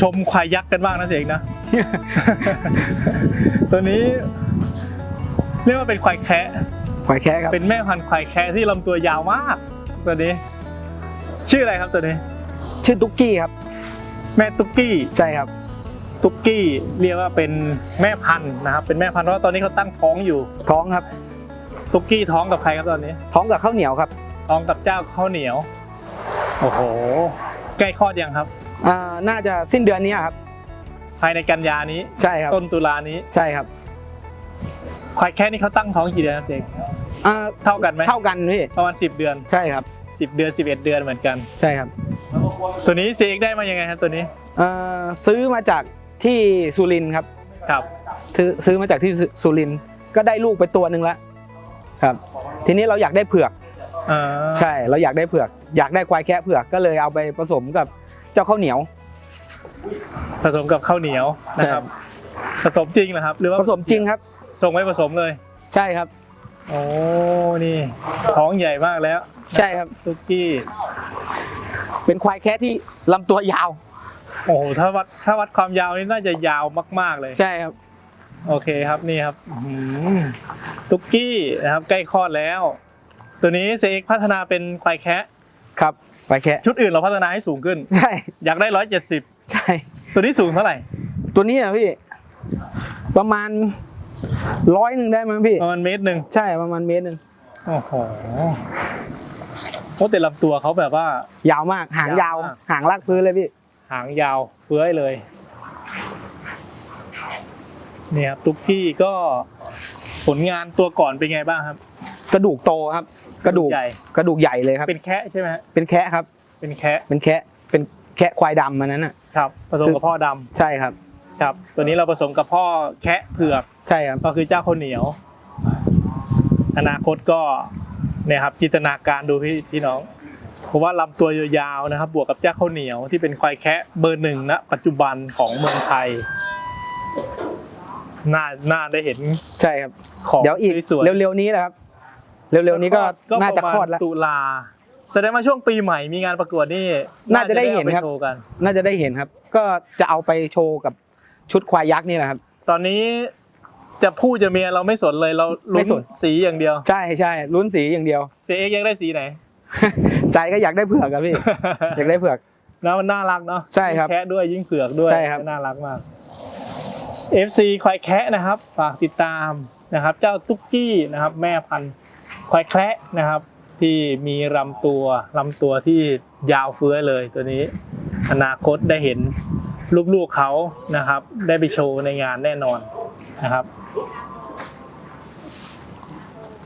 ชมควายยักษ์กันบ้างนะเสกนะ ตัวนี้ เรียกว่าเป็นควายแคะควายแค่ครับเป็นแม่พันธุ์ควายแคะที่ลำตัวยาวมาก ตัวนี้ ชื่ออะไรครับตัวนี้ ชื่อตุ๊กกี้ครับ แม่ตุ๊กกี้ใช่ครับตุ๊กกี้เรียกว่าเป็นแม่พันธุ์นะครับ เป็นแม่พันธุ์เพราะว่าตอนนี้เขาตั้งท้องอยู่ ท้องครับตุ๊กกี้ท้องกับใครครับตอนนี้ ท้องกับข้าวเหนียวครับ ท้องกับเจ้าข้าวเหนียว โอ้โห ใกล้คลอดยังครับ อ่าน่าจะสิ้นเดือนนี้ครับ ภายในกันยานี้ใช่ครับ ต้นตุลานี้ใช่ครับควายแค่นี้เขาตั้งท้องกี่เดือนครับเด็กอ่าเท่ากันไหมเท่ากันพี่ประมาณ 10 เดือน ใช่ครับ 10 เดือน 11 เดือนเหมือนกัน ใช่ครับ ตัวนี้เซ็กได้มายังไงครับตัวนี้อ่าซื้อมาจากที่สุรินทร์ครับครับซื้อซื้อมาจากที่สุสุรินทร์ก็ได้ลูกไปตัวหนึ่งแล้วครับ ทีนี้เราอยากได้เผือกอ่าใช่เราอยากได้เผือก อยากได้ควายแคะเผือกก็เลยเอาไปผสมกับ เจ้าข้าวเหนียว ผสมกับข้าวเหนียวนะครับ ผสมจริงเหรอครับ หรือว่าผสมจริงครับ ส่งไว้ผสมเลย ใช่ครับ โอ้นี่ท้องใหญ่มากแล้วใช่ครับตุกกี้เป็นควายแคะที่ลำตัวยาว โอ้โหถ้าวัดถ้าวัดความยาวนี่น่าจะยาวมาก ๆเลย ใช่ครับ โอเคครับนี่ครับอื้อหือตุกกี้นะครับ ใกล้คลอดแล้ว ตัวนี้เซ็กพัฒนาเป็นควายแคะครับ ควายแคะชุดอื่นเราพัฒนาให้สูงขึ้น ใช่ อยากได้ร้อยเจ็ดสิบใช่ ตัวนี้สูงเท่าไหร่ ตัวนี้อะพี่ ประมาณร้อยหนึ่งได้มั้งพี่ ประมาณเมตรหนึ่งใช่ประมาณเมตรหนึ่งโอ้โหโอ้แต่ลำตัวเขาแบบว่า ยาวมาก หางยาว ยาวมาก หางลากพื้นเลยพี่ หางยาวเฟื้อยเลยเนี่ยครับตุกกี้ก็ผลงานตัวก่อนเป็นไงบ้างครับ กระดูกโตครับ กระดูกใหญ่ กระดูกใหญ่เลยครับ เป็นแคะใช่ไหมฮะเป็นแคะครับ เป็นแคะเป็นแคะเป็นแคะควายดำมันนั้นอะครับผสมกับพ่อดำใช่ครับ ครับ ตัวนี้เราผสมกับพ่อแคะเผือกใช่ครับก็คือเจ้าข้าวเหนียว อนาคตก็เนี่ยครับจินตนาการดูพี่พี่น้องเพราะว่าลำตัวยาวๆนะครับ บวกกับเจ้าข้าวเหนียวที่เป็นควายแคะเบอร์หนึ่งณปัจจุบันของเมืองไทยน่าน่าได้เห็นใช่ครับ ของเดี๋ยวอีกสวยๆเร็วๆนี้แหละครับ เร็วๆนี้ก็น่าจะคลอดแล้ว ตุลาแสดงว่าช่วงปีใหม่มีงานประกวดนี่น่าจะได้เห็นครับ อาปโชว์กัน น่าจะได้เห็นครับ ก็จะเอาไปโชว์กับชุดควายยักษ์นี่แหละครับ ตอนนี้จะพูดจะเมียเราไม่สนเลยเราไม่ลุ้นสนสีอย่างเดียวใช่ใช่ลุ้นสีอย่างเดียวเอ็กยังได้สีไหน ใจก็อยากได้เผือกครับพี่ อยากได้เผือก นะมันน่ารักเนาะใช่ครับยิ่งแคะด้วยยิ่งเผือกด้วยใช่ครับ น่ารักมาก FC ควายแคะนะครับฝากติดตามนะครับ เจ้าตุ๊กกี้นะครับ แม่พันธุ์ ควายแคระนะครับ ที่มีลำตัวลำตัวที่ยาวเฟื้อเลยตัวนี้ อนาคตได้เห็นลูกๆเขานะครับ ได้ไปโชว์ในงานแน่นอนนะครับ